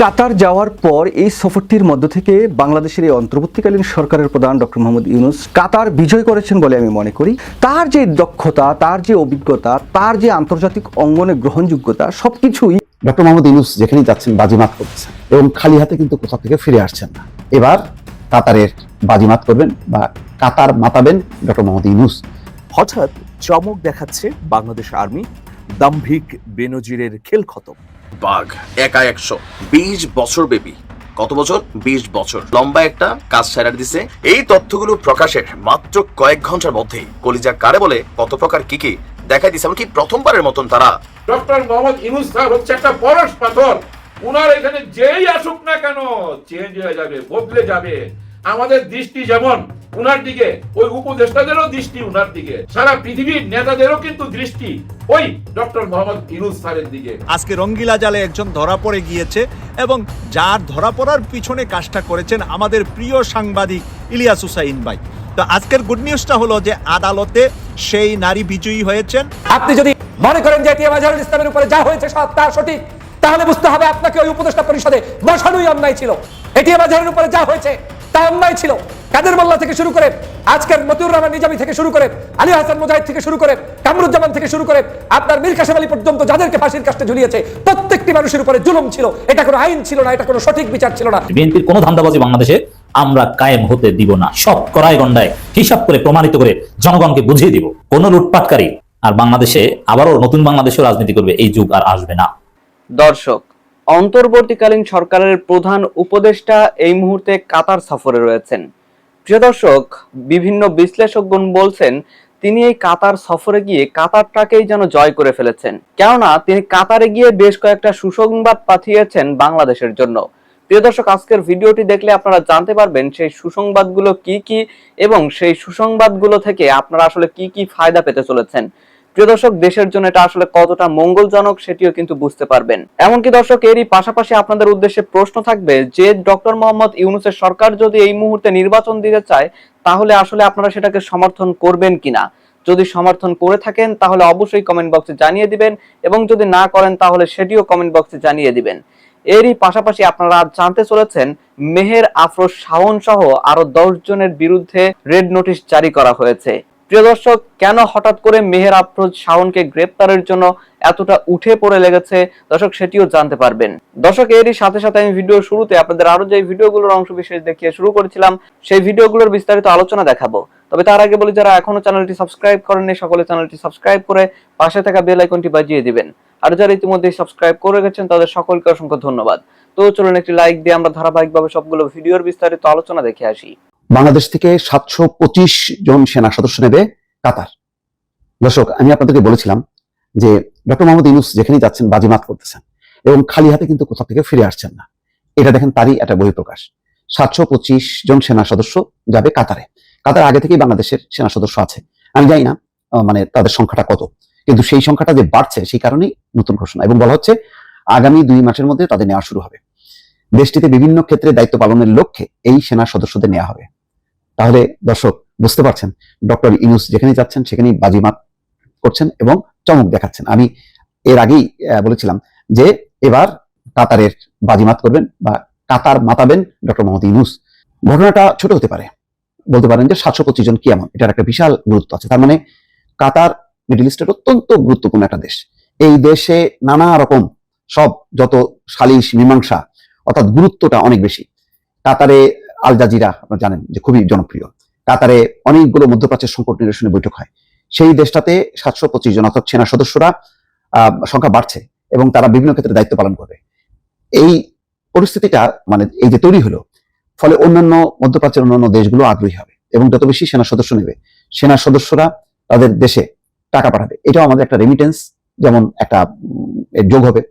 কাতার যাওয়ার পর এই সফরটির মধ্য থেকে বাংলাদেশের এই অন্তর্বর্তীকালীন সরকারের প্রধান ডক্টর মোহাম্মদ ইউনুস কাতার বিজয় করেছেন বলে আমি মনে করি। তার যে দক্ষতা তার যে অভিজ্ঞতা তার যে আন্তর্জাতিক অঙ্গনে গ্রহণযোগ্যতা সবকিছুই ডক্টর মোহাম্মদ ইউনুস যেখানেই যাচ্ছেন বাজিমাত করতেছেন এবং খালি হাতে কিন্তু কোথা থেকে ফিরে আসছেন না। এবার কাতারের বাজিমাত করবেন বা কাতার মাতাবেন ডক্টর মোহাম্মদ ইউনুস। হঠাৎ চমক দেখাচ্ছে বাংলাদেশ আর্মি দাম্ভিক বেনজিরের খেল খতম বাঘ, একা একশো। বিশ বছর বেবি কত বছর? বিশ বছর। লম্বা একটা কাজ সেরার দিছে। এই তথ্যগুলো প্রকাশের মাত্র কয়েক ঘণ্টার মধ্যেই। কলিজা কারে বলে, কত প্রকার কি কি দেখাই দিছে। এমনকি প্রথমবারের মতন তারা ডক্টর মোহাম্মদ ইনুস স্যার হচ্ছে একটা পরশ পাথর। উনার এখানে যেই আসুক না কেন চেঞ্জ হয়ে যাবে, বদলে যাবে। আমাদের দৃষ্টি যেমন উনার দিকে ওই উপদেষ্টাদেরও দৃষ্টি উনার দিকে। সারা পৃথিবীর নেতাদেরও কিন্তু দৃষ্টি ওই ডক্টর মোহাম্মদ ইনুস স্যারের দিকে। আজকে রঙ্গিলা জালে একজন ধরা পড়ে গিয়েছে এবং যার ধরা পড়ার পিছনে কাজটা করেছেন আমাদের প্রিয় সাংবাদিক ইলিয়াস হুসাইন ভাই। তো আজকের গুড নিউজটা হলো যে আদালতে সেই নারী বিজয়ী হয়েছেন। আপনি যদি মনে করেন যে এটিএম আজহারুল ইসলামের উপরে যা হয়েছে সব তা সঠিক তাহলে বুঝতে হবে আপনাকে ওই উপদেষ্টা পরিষদে বসানোই অন্যায় ছিল। এটিএম আজহারের উপরে যা হয়েছে তা অন্যায় ছিল কাদের মোল্লা থেকে শুরু করে আজকের মতিউর রহমান নিজামী থেকে শুরু করে আলী হাসান মুজাহিদ থেকে শুরু করে কামরুজ্জামান থেকে শুরু করে আপনার মীর কাসেম আলী পর্যন্ত যাদেরকে ফাঁসির কাছে ঝুলিয়েছে প্রত্যেকটি মানুষের উপরে জুলুম ছিল। এটা কোনো আইন ছিল না এটা কোনো সঠিক বিচার ছিল না। বিএনপির কোনো ধান্দাবাজি বাংলাদেশে আমরা কায়েম হতে দিব না। সব করায় গন্ডায় হিসাব করে প্রমাণিত করে জনগণকে বুঝিয়ে দিব। কোন লুটপাটকারী আর বাংলাদেশে আবারও নতুন বাংলাদেশেও রাজনীতি করবে এই যুগ আর আসবে না। দর্শক অন্তর্বর্তীকালীন সরকারের প্রধান উপদেষ্টা এই মুহূর্তে কাতার সফরে রয়েছেন। প্রিয় দর্শক, বিভিন্ন বিশ্লেষকগণ বলছেন, তিনি এই কাতার সফরে গিয়ে কাতারটাকেই যেন জয় করে ফেলেছেন। কেননা, তিনি কাতারে গিয়ে বেশ কয়েকটা সুসংবাদ পাঠিয়েছেন বাংলাদেশের জন্য। প্রিয় দর্শক, আজকের ভিডিওটি দেখলে আপনারা জানতে পারবেন সেই সুসংবাদগুলো কি কি এবং সেই সুসংবাদগুলো থেকে আপনারা আসলে কি কি ফায়দা পেতে চলেছেন। প্রিয় দর্শক, দেশের জন্য এটা আসলে কতটা মঙ্গলজনক সেটিও কিন্তু বুঝতে পারবেন। এমনকি দর্শক, এরই পাশাপাশি আপনাদের উদ্দেশ্যে প্রশ্ন থাকবে যে, ডক্টর মোহাম্মদ ইউনুসের সরকার যদি এই মুহূর্তে নির্বাচন দিতে চায়, তাহলে আসলে আপনারা সেটাকে সমর্থন করবেন কিনা? যদি সমর্থন করে থাকেন, তাহলে অবশ্যই কমেন্ট বক্সে জানিয়ে দিবেন এবং যদি না করেন, তাহলে সেটিও কমেন্ট বক্সে জানিয়ে দিবেন। এরই পাশাপাশি আপনারা জানতে চলেছেন, মেহের আফরোজ শাওন সহ আরও দশ জনের বিরুদ্ধে রেড নোটিশ জারি করা হয়েছে। প্রিয় দর্শক, কেন হঠাৎ করে মেহের আফরোজ শাওনকে গ্রেপ্তারের জন্য এতটা উঠে পড়ে লেগেছে? দর্শক, সেটিও জানতে পারবেন। দর্শক, এরই সাথে সাথে আমি ভিডিও শুরুতে আপনাদের আরও যে ভিডিওগুলোর অংশ বিশেষ দেখিয়ে শুরু করেছিলাম, সেই ভিডিওগুলোর বিস্তারিত আলোচনা দেখাবো। তবে তার আগে বলি, যারা এখনও চ্যানেলটি সাবস্ক্রাইব করেননি, সকলে চ্যানেলটি সাবস্ক্রাইব করে পাশে থাকা বেল আইকনটি বাজিয়ে দিবেন। আর যারা ইতিমধ্যে সাবস্ক্রাইব করে গেছেন, তাদের সকলকে অসংখ্য ধন্যবাদ। তো চলুন একটি লাইক দিয়ে আমরা ধারাবাহিকভাবে সবগুলো ভিডিওর বিস্তারিত আলোচনা দেখে আসি। বাংলাদেশ থেকে সাতশো পঁচিশ জন সেনা সদস্য নেবে কাতার। দর্শক, আমি আপনাদেরকে বলেছিলাম যে ডক্টর মোহাম্মদ ইউনুস যেখানেই যাচ্ছেন বাজিমাত করতেছেন এবং খালি হাতে কিন্তু কোথা থেকে ফিরে আসছেন না। এটা দেখেন তারই একটা বহিঃপ্রকাশ। সাতশো পঁচিশ জন সেনা সদস্য যাবে কাতারে। কাতার আগে থেকেই বাংলাদেশের সেনা সদস্য আছে। আমি জানি না মানে তাদের সংখ্যাটা কত, কিন্তু সেই সংখ্যাটা যে বাড়ছে সেই কারণেই নতুন ঘোষণা। এবং বলা হচ্ছে আগামী দুই মাসের মধ্যে তাদের নেওয়া শুরু হবে। দেশটিতে বিভিন্ন ক্ষেত্রে দায়িত্ব পালনের লক্ষ্যে এই সেনা সদস্যদের নেওয়া হবে। তাহলে দর্শক বুঝতে পারছেন, ডক্টর ইউনুস যেখানে যাচ্ছেন সেখানেই বাজিমাত করছেন এবং চমক দেখাচ্ছেন। আমি এর আগেই বলেছিলাম যে এবার কাতারের বাজিমাত করবেন বা কাতার মাতাবেন ডক্টর মোহাম্মদ ইউনুস। ঘটনাটা ছোট হতে পারে। বলতে পারেন যে সাতশো পঁচিশ জন কি এমন? এটার একটা বিশাল গুরুত্ব আছে। তার মানে কাতার মিডল ইস্টের অত্যন্ত গুরুত্বপূর্ণ একটা দেশ। এই দেশে নানা রকম সব যত সালিশ, মীমাংসা, অর্থাৎ গুরুত্বটা অনেক বেশি। কাতারে আল জাজিরা আপনারা জানেন যে খুবই জনপ্রিয়। কাতারে অনেকগুলো মধ্যপ্রাচ্যের সংকট নিরসনে বৈঠক হয়। সেই দেশটাতে সাতশো পঁচিশ জন অর্থাৎ সেনা সদস্যরা সংখ্যা বাড়ছে এবং তারা বিভিন্ন ক্ষেত্রে দায়িত্ব পালন করবে। এই পরিস্থিতিটা মানে এই যে তৈরি হলো, ফলে অন্যান্য মধ্যপ্রাচ্যের অন্যান্য দেশগুলো আগ্রহী হবে এবং যত বেশি সেনা সদস্য নেবে, সেনা সদস্যরা তাদের দেশে টাকা পাঠাবে। এটাও আমাদের একটা রেমিটেন্স যেমন একটা যোগ হবে।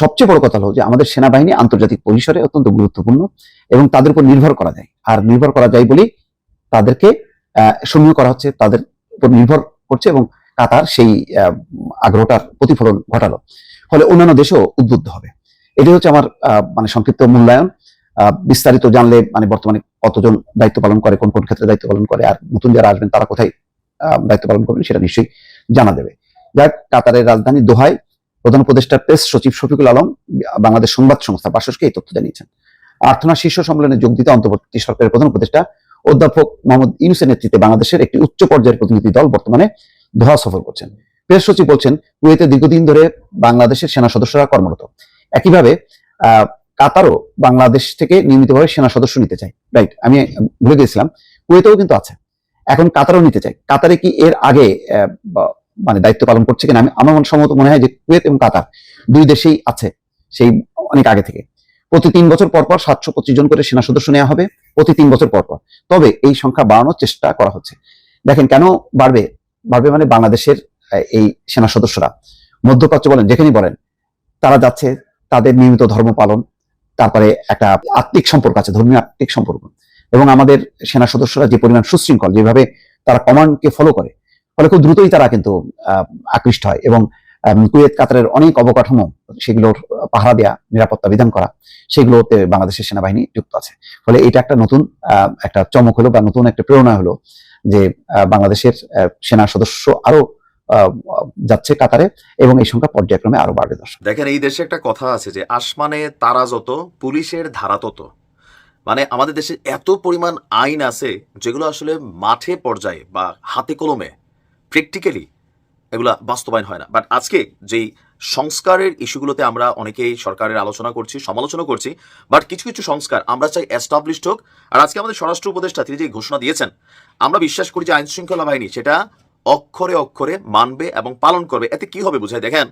সবচেয়ে বড় কথা হলো যে আমাদের সেনাবাহিনী আন্তর্জাতিক পরিসরে অত্যন্ত গুরুত্বপূর্ণ এবং তাদের উপর নির্ভর করা যায়। আর নির্ভর করা যায় বলেই তাদেরকে সমীহ করা হচ্ছে, তাদের উপর নির্ভর করছে এবং কাতার সেই আগ্রহটার প্রতিফলন ঘটালো। ফলে অন্যান্য দেশও উদ্বুদ্ধ হবে। এটাই হচ্ছে আমার মানে সংক্ষিপ্ত মূল্যায়ন। বিস্তারিত জানলে মানে বর্তমানে কতজন দায়িত্ব পালন করে, কোন কোন ক্ষেত্রে দায়িত্ব পালন করে, আর নতুন যারা আসবেন তারা কোথায় দায়িত্ব পালন করবেন সেটা নিশ্চয়ই জানা দেবে। যাক, কাতারের রাজধানী দোহায় প্রধান উপদেষ্টার প্রেস সচিব শফিকুল আলম বাংলাদেশ সংবাদ সংস্থা বাসসকে এই তথ্য জানিয়েছেন। আর্থনা শীর্ষ সম্মেলনে যোগ দিতে অন্তর্বর্তী সরকারের প্রধান উপদেষ্টা অধ্যাপক মোহাম্মদ ইউনুসের নেতৃত্বে বাংলাদেশের একটি উচ্চ পর্যায়ের প্রতিনিধি দল বর্তমানে দোহা সফর করছেন। প্রেস সচিব বলছেন, কুয়েতে দীর্ঘদিন ধরে বাংলাদেশের সেনা সদস্যরা কর্মরত। একইভাবে কাতারও বাংলাদেশ থেকে নিয়মিতভাবে সেনা সদস্য নিতে চায়। রাইট, আমি ভুলে গিয়েছিলাম কুয়েতেও কিন্তু আছে। এখন কাতারও নিতে চাই কাতারে কি এর আগে মানে দায়িত্ব পালন করছে কিনা, আমি আমার মনে সম্ভবত মনে হয় যে কুয়েত এবং কাতার দুই দেশেই আছে সেই অনেক আগে থেকে। প্রতি তিন বছর পর পর সাতশো পঁচিশ জন করে সেনা সদস্য নেওয়া হবে প্রতি তিন বছর পর পর। তবে এই সংখ্যা বাড়ানোর চেষ্টা করা হচ্ছে। দেখেন কেন বাড়বে? বাড়বে মানে বাংলাদেশের এই সেনা সদস্যরা। মধ্যপ্রাচ্য বলেন, যেখানেই বলেন, তারা যাচ্ছে, তাদের নিয়মিত ধর্ম পালন, তারপরে একটা আত্মিক সম্পর্ক আছে, ধর্মীয় আত্মিক সম্পর্ক। এবং আমাদের সেনা সদস্যরা যে পরিমাণ সুশৃঙ্খল, যেভাবে তারা কমান্ডকে ফলো করে ফলে খুব দ্রুতই তারা কিন্তু আকৃষ্ট হয় এবং কুয়েত, কাতারের অনেক অবকাঠামো সেগুলোর পাহারা দেওয়া নিরাপত্তা বিধান করা, সেগুলোতে বাংলাদেশের সেনাবাহিনী যুক্ত আছে। ফলে এটা একটা নতুন একটা চমক হলো বা নতুন একটা প্রেরণা হলো যে বাংলাদেশের সেনা সদস্য আরও যাচ্ছে কাতারে এবং এই সংখ্যা পর্যায়ক্রমে আরও বাড়বে দর্শক। দেখেন, এই দেশে একটা কথা আছে যে, আসমানে তারা যত, পুলিশের ধারা তত। মানে আমাদের দেশে এত পরিমাণ আইন আছে যেগুলো আসলে মাঠে পর্যায়ে বা হাতে কলমে প্র্যাকটিক্যালি এগুলা বাস্তবায়ন হয় না। বাট আজকে যেই সংস্কারের ইস্যুগুলোতে আমরা অনেকেই সরকারের আলোচনা করছি, সমালোচনা করছি বাট কিছু কিছু সংস্কার আমরা চাই এস্টাবলিশড হোক। আর আজকে আমাদের স্বরাষ্ট্র উপদেষ্টা তিনি যে ঘোষণা দিয়েছেন, আমরা বিশ্বাস করি যে আইন শৃঙ্খলা বাহিনী সেটা অক্ষরে অক্ষরে মানবে এবং পালন করবে। এতে কি হবে বুঝাই দেখেন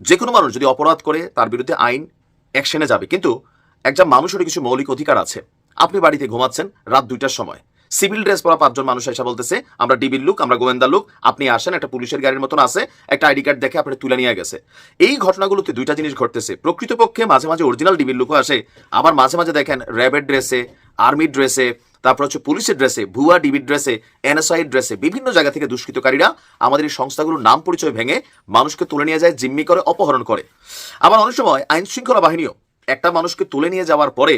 যে কোনো মানুষ যদি অপরাধ করে, তার বিরুদ্ধে আইন অ্যাকশনে যাবে। কিন্তু একজন মানুষের কিছু মৌলিক অধিকার আছে। আপনি বাড়িতে ঘুমাচ্ছেন রাত দুইটার সময়। সিভিল ড্রেস পরা পাঁচজন মানুষ এসে বলতেছে, আমরা ডিবির লুক, আমরা গোয়েন্দার লুক, আপনি আসেন, একটা পুলিশের গাড়ির মতন আছে, একটা আইডি কার্ড দেখে আপনি তুলে নিয়ে গেছে। এই ঘটনাগুলোতে দুইটা জিনিস ঘটতেছে। প্রকৃতপক্ষে মাঝে মাঝে অরিজিনাল ডিবির লুকও আসে, আবার মাঝে মাঝে দেখেন র্যাবের ড্রেসে আর্মির ড্রেসে, তারপর হচ্ছে পুলিশের ড্রেসে, ভুয়া ডিবির ড্রেসে এনএসআই ড্রেসে, বিভিন্ন জায়গা থেকে দুষ্কৃতকারীরা আমাদের এই সংস্থাগুলোর নাম পরিচয় ভেঙে মানুষকে তুলে নিয়ে যায়, জিম্মি করে, অপহরণ করে। আবার অনেক সময় আইন শৃঙ্খলা বাহিনীও একটা মানুষকে তুলে নিয়ে যাওয়ার পরে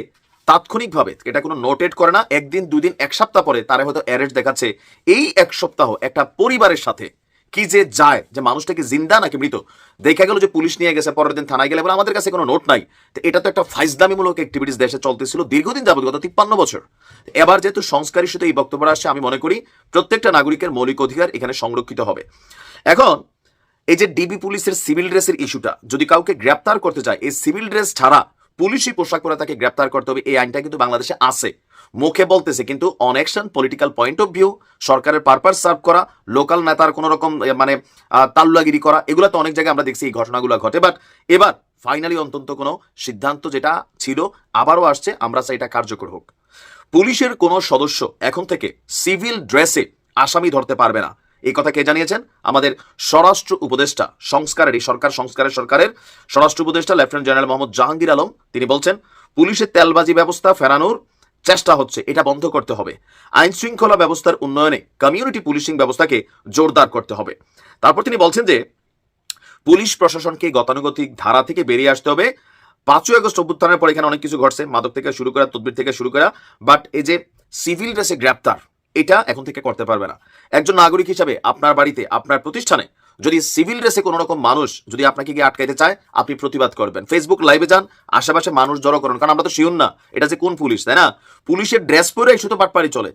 তাৎক্ষণিকভাবে, এটা কোনো নোটেট করে না, একদিন দুই দিন এক সপ্তাহ পরে তারা হয়তো অ্যারেস্ট দেখাচ্ছে। এই এক সপ্তাহ একটা পরিবারের সাথে কি যে যায়, যে মানুষটা কি জিন্দা নাকি মৃত, দেখা গেল যে পুলিশ নিয়ে গেছে, পরের দিন থানায় গেলে, বলে আমাদের কাছে কোনো নোট নাই। তো এটা তো একটা ফাইজদামিমূলক অ্যাক্টিভিটিস দেশে চলতেছিল দীর্ঘদিন যাবত গত তিপ্পান্ন বছর। এবার যেহেতু সংস্কারের সাথে এই বক্তব্য আসছে, আমি মনে করি প্রত্যেকটা নাগরিকের মৌলিক অধিকার এখানে সংরক্ষিত হবে। এখন, এই যে ডিবি পুলিশের সিভিল ড্রেসের ইস্যুটা যদি কাউকে গ্রেপ্তার করতে চায়, এই সিভিল ড্রেস ছাড়া পুলিশি পোশাক পরে তাকে গ্রেপ্তার করতে হবে এই আইনটা কিন্তু বাংলাদেশে আছে। মুখে বলতেছে কিন্তু on action political point of view সরকারের পারপাস সার্ভ করা লোকাল নেতার কোনো রকম মানে আহ, তাল্লুয়াগিরি করা এগুলো তো অনেক জায়গায় আমরা দেখছি এই ঘটনাগুলো ঘটে। বাট এবার ফাইনালি অন্তত কোনো সিদ্ধান্ত যেটা ছিল আবারও আসছে আমরা চাই এটা কার্যকর হোক। পুলিশের কোনো সদস্য এখন থেকে সিভিল ড্রেসে আসামি ধরতে পারবে না। এই কথা কে জানিয়েছেন? আমাদের স্বরাষ্ট্র উপদেষ্টা, সংস্কারের, এই সরকার সংস্কারের সরকারের স্বরাষ্ট্র উপদেষ্টা লেফটেন্যান্ট জেনারেল মোহাম্মদ জাহাঙ্গীর আলম, তিনি বলছেন, পুলিশের তেলবাজি ব্যবস্থা ফেরানোর চেষ্টা হচ্ছে, এটা বন্ধ করতে হবে। আইন শৃঙ্খলা ব্যবস্থার উন্নয়নে কমিউনিটি পুলিশিং ব্যবস্থাকে জোরদার করতে হবে। তারপর তিনি বলছেন যে, পুলিশ প্রশাসনকে গতানুগতিক ধারা থেকে বেরিয়ে আসতে হবে। পাঁচই আগস্ট অভ্যুত্থানের পর এখানে অনেক কিছু ঘটছে, মাদক থেকে শুরু করা, তদবির থেকে শুরু করা বাট এই যে সিভিল ড্রেসে গ্রেপ্তার এটা এখন থেকে করতে পারবে না। একজন নাগরিক হিসাবে আপনার বাড়িতে, আপনার প্রতিষ্ঠানে যদি সিভিল ড্রেসে কোনো রকম মানুষ যদি আপনাকে গিয়ে আটকাইতে চায়, আপনি প্রতিবাদ করবেন। ফেসবুক লাইভে যান, আশেপাশে মানুষ জড়ো করুন। কারণ আমরা তো শিউন না, এটা যে কোন পুলিশ, তাই না? পুলিশের ড্রেস পরে শুধু পাটপাড়ি চলে।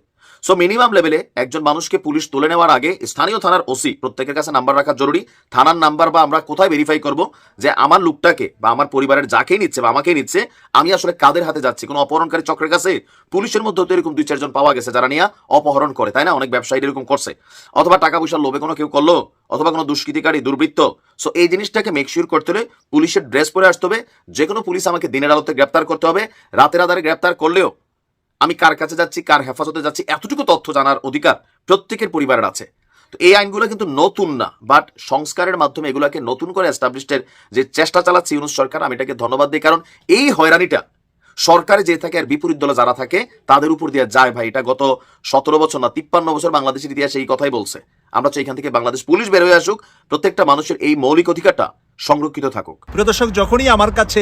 সো মিনিমাম লেভেলে একজন মানুষকে পুলিশ তুলে নেওয়ার আগে স্থানীয় থানার ওসি প্রত্যেকের কাছে নাম্বার রাখা জরুরি। থানার নাম্বার বা আমরা কোথায় ভেরিফাই করব যে আমার লোকটাকে বা আমার পরিবারের যাকেই নিচ্ছে বা আমাকেই নিচ্ছে, আমি আসলে কাদের হাতে যাচ্ছি? কোনো অপহরণকারী চক্রের কাছে পুলিশের মধ্যে তো এরকম দুই চারজন পাওয়া গেছে যারা নিয়ে অপহরণ করে, তাই না? অনেক ব্যবসায়ী এরকম করছে। অথবা টাকা পয়সার লোভে কোনো কেউ করল, অথবা কোনো দুষ্কৃতিকারী, দুর্বৃত্ত। সো এই জিনিসটাকে মেকশিওর করতে হলে পুলিশের ড্রেস পরে আসতে হবে। যে কোনো পুলিশ আমাকে দিনের আলোতে গ্রেপ্তার করতে হবে। রাতের আধারে গ্রেপ্তার করলেও আমি কার কাছে যাচ্ছি, কার হেফাজতে যাচ্ছি, এতটুকু তথ্য জানার অধিকার প্রত্যেকের পরিবারের আছে। তো এই আইনগুলো কিন্তু নতুন না বাট সংস্কারের মাধ্যমে এগুলোকে নতুন করে এস্টাবলিশের যে চেষ্টা চালাচ্ছে ইউনুস সরকার, আমি এটাকে ধন্যবাদ দিই। কারণ এই হয়রানিটা সরকারে যে থাকে আর বিপরীত দলে যারা থাকে, তাদের উপর দিয়ে যায় ভাই। এটা গত সতেরো বছর না, তিপ্পান্ন বছর বাংলাদেশের ইতিহাসে এই কথাই বলছে। আমরা চাই এখান থেকে বাংলাদেশ পুলিশ বের হয়ে আসুক, প্রত্যেকটা মানুষের এই মৌলিক অধিকারটা সংরক্ষিত থাকুক। প্রিয় দর্শক, যখনই আমার কাছে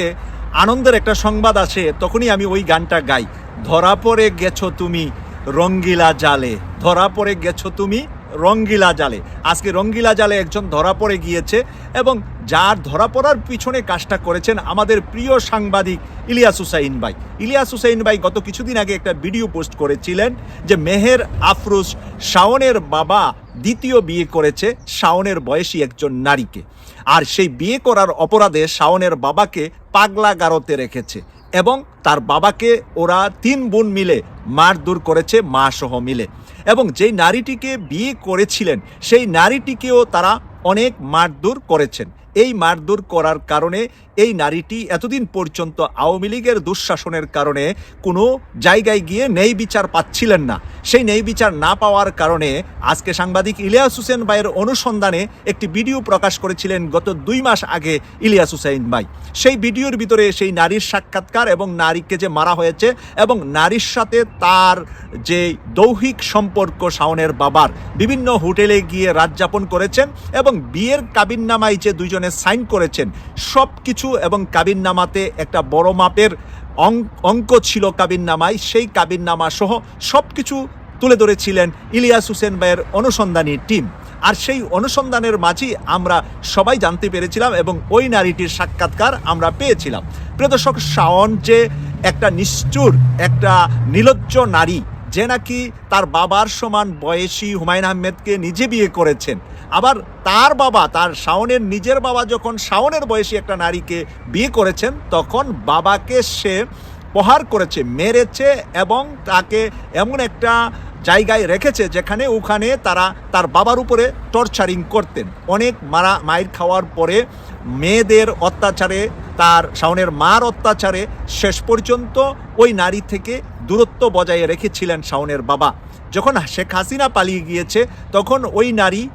আনন্দের একটা সংবাদ আসে, তখনই আমি ওই গানটা গাই। ধরা পড়ে গেছো তুমি রঙ্গিলা জালে, ধরা পড়ে গেছো তুমি রঙ্গিলা জালে। আজকে রঙ্গিলা জালে একজন ধরা পড়ে গিয়েছে এবং যার ধরা পড়ার পিছনে কাজটা করেছেন আমাদের প্রিয় সাংবাদিক ইলিয়াস হুসাইন ভাই। ইলিয়াস হুসাইন ভাই গত কিছুদিন আগে একটা ভিডিও পোস্ট করেছিলেন যে মেহের আফরোজ শাওনের বাবা দ্বিতীয় বিয়ে করেছে, শাওনের বয়সী একজন নারীকে। আর সেই বিয়ে করার অপরাধে শাওনের বাবাকে পাগলা গারতে রেখেছে। এবং তার বাবাকে ওরা তিন বোন মিলে মার দূর করেছে মা সহ মিলে। এবং যেই নারীটিকে বিয়ে করেছিলেন, সেই নারীটিকেও তারা অনেক মারধর করেছেন। এই মারধর করার কারণে এই নারীটি এতদিন পর্যন্ত আওয়ামী লীগের দুঃশাসনের কারণে কোনো জায়গায় গিয়ে নেই বিচার পাচ্ছিলেন না। সেই নেই বিচার না পাওয়ার কারণে আজকে সাংবাদিক ইলিয়াস হুসেন ভাইয়ের অনুসন্ধানে একটি ভিডিও প্রকাশ করেছিলেন গত দুই মাস আগে ইলিয়াস হুসাইন ভাই। সেই ভিডিওর ভিতরে সেই নারীর সাক্ষাৎকার এবং নারীকে যে মারা হয়েছে এবং নারীর সাথে তার যে দৌহিক সম্পর্ক শাওনের বাবার বিভিন্ন হোটেলে গিয়ে রাত যাপন করেছেন এবং বিয়ের কাবিননামায় যে দুইজনে সাইন করেছেন। সব কিছু এবং কাবিননামাতে একটা বড় মাপের অঙ্ক ছিল কাবিননামায়। সেই কাবিননামা সহ সব কিছু তুলে ধরেছিলেন ইলিয়াস হুসেন ভাইয়ের অনুসন্ধানী টিম। আর সেই অনুসন্ধানের মাঝেই আমরা সবাই জানতে পেরেছিলাম এবং ওই নারীটির সাক্ষাৎকার আমরা পেয়েছিলাম। প্রিয় দর্শক, শাওন যে একটা নিষ্ঠুর, একটা নিলজ্জ নারী, যে নাকি তার বাবার সমান বয়সী হুমায়ুন আহমেদকে নিজে বিয়ে করেছেন। আবার তার বাবা, তার শাওনের নিজের বাবা যখন শাওনের বয়সী একটা নারীকে বিয়ে করেছেন, তখন বাবাকে সে প্রহার করেছে, মেরেছে এবং তাকে এমন একটা জায়গায় রেখেছে যেখানে ওখানে তারা তার বাবার উপরে টর্চারিং করতেন। অনেক মারা, মায়ের খাওয়ার পরে মেয়েদের অত্যাচারে, তার শাওনের মার অত্যাচারে শেষ পর্যন্ত ওই নারী থেকে দূরত্ব বজায় রেখেছিলেন শাওনের বাবা। যখন শেখ হাসিনা পালিয়ে গিয়েছে, তখন ওই নারী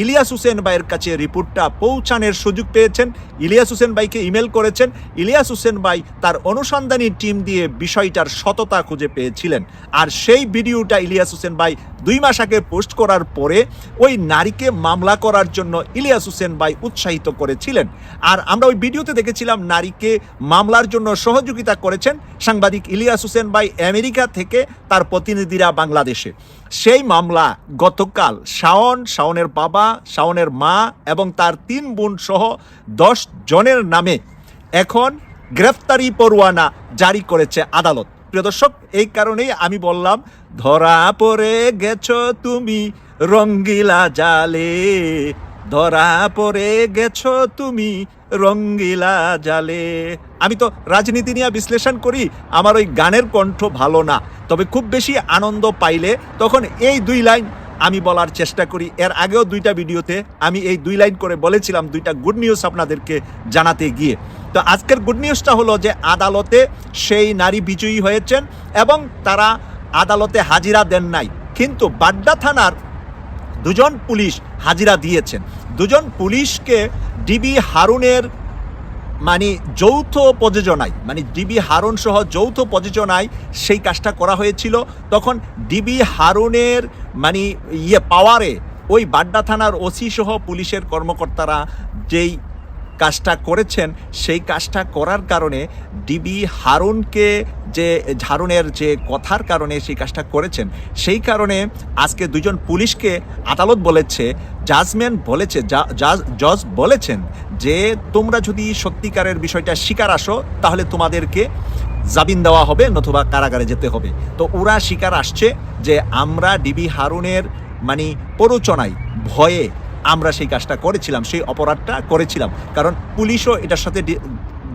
ইলিয়াস হুসেন ভাইয়ের কাছে রিপোর্টটা পৌঁছানোর সুযোগ পেয়েছেন। ইলিয়াস হুসেন ভাইকে ইমেল করেছেন। ইলিয়াস হুসেন ভাই তার অনুসন্ধানী টিম দিয়ে বিষয়টার সততা খুঁজে পেয়েছিলেন। আর সেই ভিডিওটা ইলিয়াস হোসেন ভাই দুই মাস আগে পোস্ট করার পরে ওই নারীকে মামলা করার জন্য ইলিয়াস হোসেন ভাই উৎসাহিত করেছিলেন। আর আমরা ওই ভিডিওতে দেখেছিলাম নারীকে মামলার জন্য সহযোগিতা করেছেন সাংবাদিক ইলিয়াস হোসেন ভাই আমেরিকা থেকে তার প্রতিনিধিরা বাংলাদেশে। সেই মামলা গতকাল শাওন, শাওনের বাবা শাওনের মা এবং তার তিন বোন সহ দশ জনের নামে এখন গ্রেফতারি পরোয়ানা জারি করেছে আদালত। প্রিয় দর্শক, এই কারণেই আমি বললাম, ধরা পড়ে গেছ তুমি রঙ্গিলা জালে। ধরা পড়ে গেছ তুমি রঙ্গিলা জালে। আমি তো রাজনীতি নিয়ে বিশ্লেষণ করি, আমার ওই গানের কণ্ঠ ভালো না। তবে খুব বেশি আনন্দ পাইলে তখন এই দুই লাইন আমি বলার চেষ্টা করি। এর আগেও দুইটা ভিডিওতে আমি এই দুই লাইন করে বলেছিলাম, দুইটা গুড নিউজ আপনাদেরকে জানাতে গিয়ে। তো আজকের গুড নিউজটা হলো যে আদালতে সেই নারী বিজয়ী হয়েছেন এবং তারা আদালতে হাজিরা দেন নাই। কিন্তু বাড্ডা থানার দুজন পুলিশ হাজিরা দিয়েছেন। দুজন পুলিশকে ডিবি হারুনের মানে যৌথ প্রযোজনায় মানে ডিবি হারুন সহ যৌথ প্রযোজনায় সেই কাজটা করা হয়েছিল। তখন ডিবি হারুনের মানে ইয়ে পাওয়ারে ওই বাড্ডা থানার ওসি সহ পুলিশের কর্মকর্তারা যেই কাজটা করেছেন, সেই কাজটা করার কারণে ডিবি হারুনকে যে হারুনের যে কথার কারণে সেই কাজটা করেছেন, সেই কারণে আজকে দুজন পুলিশকে আদালত বলেছে জাজমেন্ট বলেছে জাজ- জজ বলেছেন যে তোমরা যদি সত্যিকারের বিষয়টা স্বীকার আসো, তাহলে তোমাদেরকে জামিন দেওয়া হবে নতুবা কারাগারে যেতে হবে। তো ওরা স্বীকার আসছে যে আমরা ডিবি হারুনের মানে প্ররোচনায় ভয়ে আমরা সেই কাজটা করেছিলাম, সেই অপরাধটা করেছিলাম। কারণ পুলিশও এটার সাথে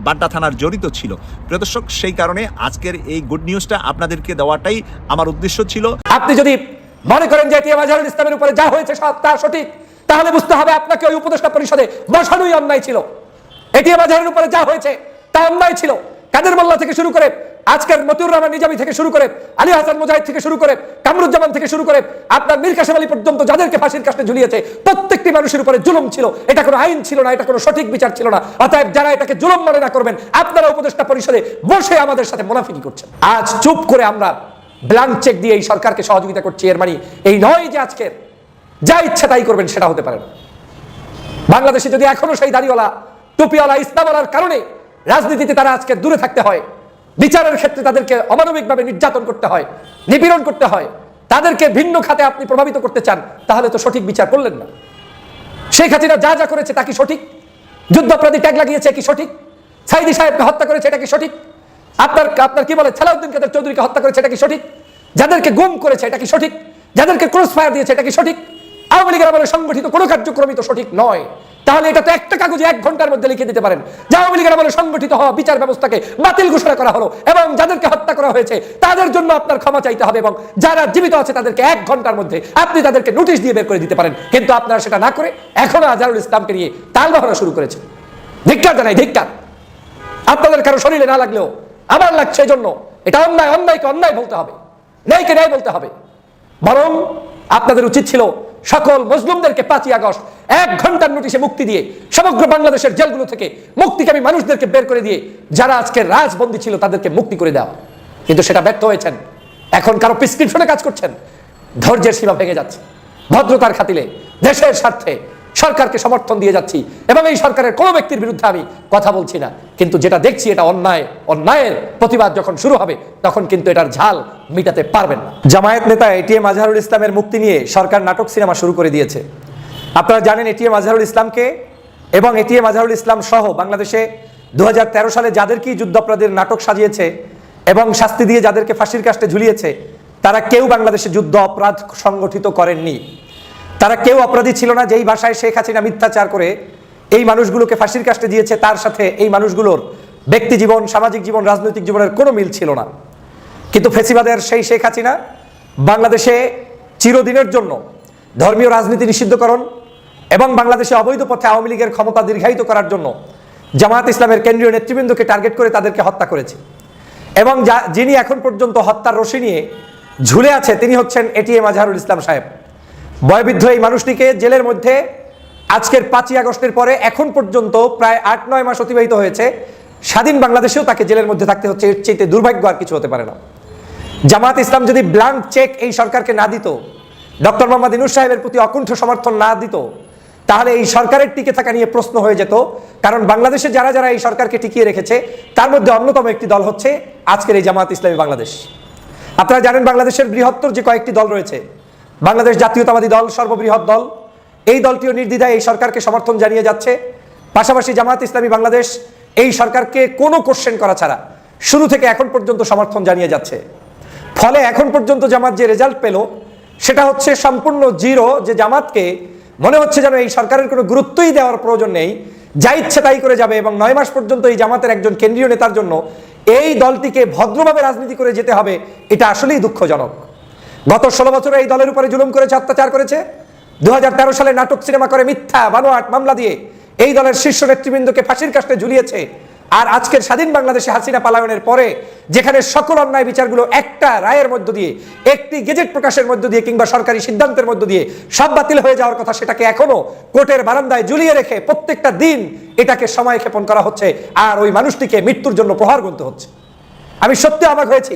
বাড্ডা থানার জড়িত ছিল। প্রিয় দর্শক, সেই কারণে আজকের এই গুড নিউজটা আপনাদেরকে দেওয়াটাই আমার উদ্দেশ্য ছিল। আপনি যদি মনে করেন যে এটিএম আজহারুল ইসলামের উপরে যা হয়েছে তা সঠিক, তাহলে বুঝতে হবে আপনাকে ওই উপদেষ্টা পরিষদে বসানোই অন্যায় ছিল। এটিএম আজহারের উপরে যা হয়েছে তা অন্যায় ছিল। কাদের মোল্লা থেকে শুরু করে, আজকের মতিউর রহমান নিজামী থেকে শুরু করে, আলী হাসান মুজাহিদ থেকে শুরু করে, কামরুজ্জামান থেকে শুরু করে, আপনার মীর কাসেম আলী পর্যন্ত যাদেরকে ফাঁসির কাছে ঝুলিয়েছে, প্রত্যেকটি মানুষের উপরে জুলুম ছিল। এটা কোনো আইন ছিল না, এটা কোনো সঠিক বিচার ছিল না। অতএব যারা এটাকে জুলুম মনে না করবেন, আপনারা উপদেষ্টা পরিষদে বসে আমাদের সাথে মুনাফিকি করছেন। আজ চুপ করে আমরা ব্ল্যাঙ্ক চেক দিয়ে এই সরকারকে সহযোগিতা করছি, এর মানে এই নয় যে আজকের যা ইচ্ছা তাই করবেন, সেটা হতে পারে বাংলাদেশে যদি এখনও সেই দাড়িওয়ালা, টুপিওয়ালা, ইসলামওয়ালার কারণে রাজনীতিতে তারা আজকে দূরে থাকতে হয়। বিচারের ক্ষেত্রে তাদেরকে অমানবিকভাবে নির্যাতন করতে হয়, নিপীড়ন করতে হয়। তাদেরকে ভিন্ন খাতে আপনি প্রভাবিত করতে চান, তাহলে তো সঠিক বিচার করলেন না। শেখ হাসিনা যা যা করেছে তা কি সঠিক? যুদ্ধাপরাধী ট্যাগ লাগিয়েছে কি সঠিক? সাইদি সাহেবকে হত্যা করেছে এটা কি সঠিক? আপনার আপনার কি বলে, সালাউদ্দিন কাদের চৌধুরীকে হত্যা করেছে এটা কি সঠিক? যাদেরকে গুম করেছে এটা কি সঠিক? যাদেরকে ক্রস ফায়ার দিয়েছে এটা কি সঠিক? আওয়ামী লীগের আমলে সংগঠিত কোনো কার্যক্রমই তো সঠিক নয়। তাহলে এটা তো একটা কাগজে এক ঘণ্টার মধ্যে লিখে দিতে পারেন। যে আওয়ামী লীগের আমলে সংগঠিত হওয়া বিচার ব্যবস্থাকে বাতিল ঘোষণা করা হলো এবং যাদেরকে হত্যা করা হয়েছে, তাদের জন্য আপনার ক্ষমা চাইতে হবে এবং যারা জীবিত আছে তাদেরকে এক ঘণ্টার মধ্যে আপনি তাদেরকে নোটিশ দিয়ে বের করে দিতে পারেন। কিন্তু আপনারা সেটা না করে এখনও আজহারুল ইসলামকে নিয়ে তাল বাহানা শুরু করেছেন। ধিক্কার জানাই, ধিক্কার। আপনাদের কারও শরীরে না লাগলেও আমার লাগছে জন্য এটা অন্যায়, অন্যায়কে অন্যায় বলতে হবে। ন্যায়কে ন্যায় বলতে হবে। বরং আপনাদের উচিত ছিল সকল মুসলিমদেরকে পাঁচই আগস্ট, এক ঘণ্টার নোটিশে মুক্তি দিয়ে সমগ্র বাংলাদেশের জেলগুলো থেকে মুক্তিকামী মানুষদেরকে বের করে দিয়ে যারা আজকে রাজবন্দী ছিল তাদেরকে মুক্তি করে দেওয়া। কিন্তু সেটা ব্যর্থ হয়েছেন। এখন কারও প্রিসক্রিপশনে কাজ করছেন। ধৈর্যের সীমা ভেঙে যাচ্ছে। ভদ্রতার খাতিলে, দেশের স্বার্থে সরকারকে সমর্থন দিয়ে যাচ্ছি এবং এই সরকারের কোনো ব্যক্তির বিরুদ্ধে আমি কথা বলছি না। কিন্তু যেটা দেখছি এটা অন্যায়, অন্যায়ের প্রতিবাদ যখন শুরু হবে, তখন কিন্তু এটার ঝাল মিটাতে পারবেন না। জামায়াত নেতা এটিএম আজহারুল ইসলামের মুক্তি নিয়ে সরকার নাটক সিনেমা শুরু করে দিয়েছে। আপনারা জানেন এটিএম আজহারুল ইসলামকে এবং এটিএম আজহারুল ইসলাম সহ বাংলাদেশে দু হাজার তেরো সালে যাদেরকেই যুদ্ধাপরাধীর নাটক সাজিয়েছে এবং শাস্তি দিয়ে যাদেরকে ফাঁসির কাস্টে ঝুলিয়েছে, তারা কেউ বাংলাদেশে যুদ্ধ অপরাধ সংগঠিত করেননি। তারা কেউ অপরাধী ছিল না, যেই ভাষায় শেখ হাসিনা মিথ্যাচার করে এই মানুষগুলোকে ফাঁসির কাস্টে দিয়েছে, তার সাথে এই মানুষগুলোর ব্যক্তি জীবন, সামাজিক জীবন, রাজনৈতিক জীবনের কোনো মিল ছিল না। কিন্তু ফেসিবাদের সেই শেখ হাসিনা বাংলাদেশে চিরদিনের জন্য ধর্মীয় রাজনীতি নিষিদ্ধকরণ এবং বাংলাদেশে অবৈধ পথে আওয়ামী লীগের ক্ষমতা দীর্ঘায়িত করার জন্য জামায়াত ইসলামের কেন্দ্রীয় নেতৃবৃন্দকে টার্গেট করে তাদেরকে হত্যা করেছে। এবং যা যিনি এখন পর্যন্ত হত্যার রশি নিয়ে ঝুলে আছে, তিনি হচ্ছেন এটিএম আজহারুল ইসলাম সাহেব। বয়বৃদ্ধ এই মানুষটিকে জেলের মধ্যে আজকের পাঁচই আগস্টের পরে এখন পর্যন্ত প্রায় আট, নয় মাস অতিবাহিত হয়েছে। স্বাধীন বাংলাদেশেও তাকে জেলের মধ্যে থাকতে হচ্ছে, এর চেয়ে দুর্ভাগ্য আর কিছু হতে পারে না। জামাত ইসলাম যদি ব্ল্যাঙ্ক চেক এই সরকারকে না দিত, ডক্টর মোহাম্মদ ইনুস সাহেবের প্রতি অকুণ্ঠ সমর্থন না দিত, তাহলে এই সরকারের টিকে থাকা নিয়ে প্রশ্ন হয়ে যেত। কারণ বাংলাদেশে যারা যারা এই সরকারকে টিকিয়ে রেখেছে, তার মধ্যে অন্যতম একটি দল হচ্ছে আজকের এই জামাত ইসলামী বাংলাদেশ। আপনারা জানেন বাংলাদেশের বৃহত্তর যে কয়েকটি দল রয়েছে বাংলাদেশ জাতীয়তাবাদী দল, সর্ববৃহৎ দল। এই দলটিও নির্দ্বিধায় এই সরকারকে সমর্থন জানিয়ে যাচ্ছে। পাশাপাশি জামাত ইসলামী বাংলাদেশ এই সরকারকে কোনো কোশ্চেন করা ছাড়া শুরু থেকে এখন পর্যন্ত সমর্থন জানিয়ে যাচ্ছে। ফলে এখন পর্যন্ত জামাত যে রেজাল্ট পেল, সেটা হচ্ছে সম্পূর্ণ জিরো যে জামাতকে মনে হচ্ছে যেন এই সরকারের কোনো গুরুত্বই দেওয়ার প্রয়োজন নেই। যা ইচ্ছে তাই করে যাবে এবং নয় মাস পর্যন্ত এই জামাতের একজন কেন্দ্রীয় নেতার জন্য এই দলটিকে ভদ্রভাবে রাজনীতি করে যেতে হবে, এটা আসলেই দুঃখজনক। গত ষোলো বছরে এই দলের উপরে জুলুম করেছে অত্যাচার করেছে দু হাজার তেরো সালে নাটক সিনেমা করে মিথ্যা, বানোয়াট মামলা দিয়ে এই দলের শীর্ষ নেতৃবৃন্দকে ফাঁসির কাস্টে ঝুলিয়েছে। আর আজকের স্বাধীন বাংলাদেশে হাসিনা পালায়নের পরে যেখানে সকল অন্যায় বিচারগুলো একটা রায়ের মধ্য দিয়ে, একটি গেজেট প্রকাশের মধ্য দিয়ে কিংবা সরকারি সিদ্ধান্তের মধ্য দিয়ে সব বাতিল হয়ে যাওয়ার কথা সেটাকে এখনও কোর্টের বারান্দায় ঝুলিয়ে রেখে প্রত্যেকটা দিন এটাকে সময় ক্ষেপণ করা হচ্ছে আর ওই মানুষটিকে মৃত্যুর জন্য প্রহার গুনতে হচ্ছে। আমি সত্যি অবাক হয়েছি।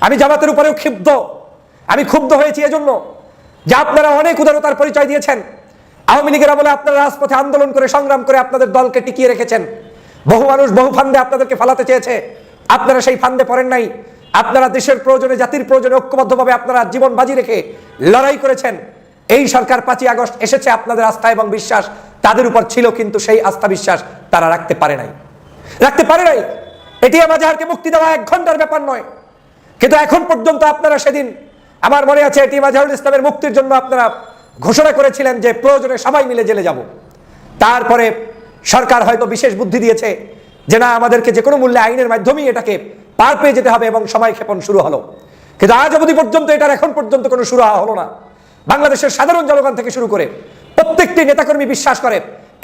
আমি জামাতের উপরেও ক্ষিপ্ত। আমি ক্ষুব্ধ হয়েছি এজন্য যে আপনারা অনেক উদারতার পরিচয় দিয়েছেন। আওয়ামী লীগের আমলে আপনারা রাজপথে আন্দোলন করে, সংগ্রাম করে আপনাদের দলকে টিকিয়ে রেখেছেন। বহু মানুষ, বহু ফান্দে আপনাদেরকে ফালাতে চেয়েছে। আপনারা সেই ফান্দে পড়েন নাই। আপনারা দেশের প্রয়োজনে, জাতির প্রয়োজনে ঐক্যবদ্ধভাবে আপনারা জীবন বাজি রেখে লড়াই করেছেন। এই সরকার পাঁচই আগস্ট এসেছে আপনাদের আস্থা এবং বিশ্বাস। তাদের উপর ছিল কিন্তু সেই আস্থা বিশ্বাস তারা রাখতে পারে নাই। রাখতে পারে নাই। এটি আমাজাহারকে মুক্তি দেওয়া এক ঘণ্টার ব্যাপার নয়। কিন্তু এখন পর্যন্ত আপনারা সেদিন আমার মনে আছে, এটি মাজাহুল ইসলামের মুক্তির জন্য আপনারা ঘোষণা করেছিলেন যে প্রয়োজনে সবাই মিলে জেলে যাব। তারপরে সরকার হয়তো বিশেষ বুদ্ধি দিয়েছে যে না, আমাদেরকে যে কোনো মূল্যে আইনের মাধ্যমেই এটাকে পার পেয়ে যেতে হবে এবং সময় ক্ষেপণ শুরু হলো। কিন্তু আজ অবধি পর্যন্ত এটার এখন পর্যন্ত কোনো শুরু হলো না। বাংলাদেশের সাধারণ জনগণ থেকে শুরু করে প্রত্যেকটি নেতাকর্মী বিশ্বাস করে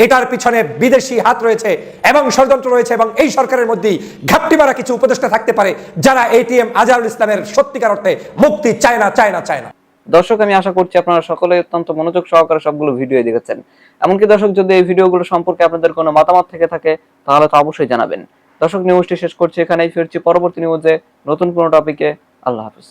এটার পিছনে বিদেশি হাত রয়েছে এবং ষড়যন্ত্র রয়েছে এবং এই সরকারের মধ্যেই ঘাপটি মারা কিছু উপদেষ্টা থাকতে পারে যারা এটিএম আজহারুল ইসলামের সত্যিকার অর্থে মুক্তি চায় না চায় না চায় না। দর্শক, আমি আশা করছি আপনারা সকলে অত্যন্ত মনোযোগ সহকারে সবগুলো ভিডিও দেখেছেন। এমনকি দর্শক, যদি এই ভিডিওগুলো সম্পর্কে আপনাদের কোনো মতামত থেকে থাকে, তাহলে তো অবশ্যই জানাবেন। দর্শক নিউজটি শেষ করছি এখানেই, ফিরছি পরবর্তী নিউজে নতুন কোনো টপিকে আল্লাহ হাফিজ।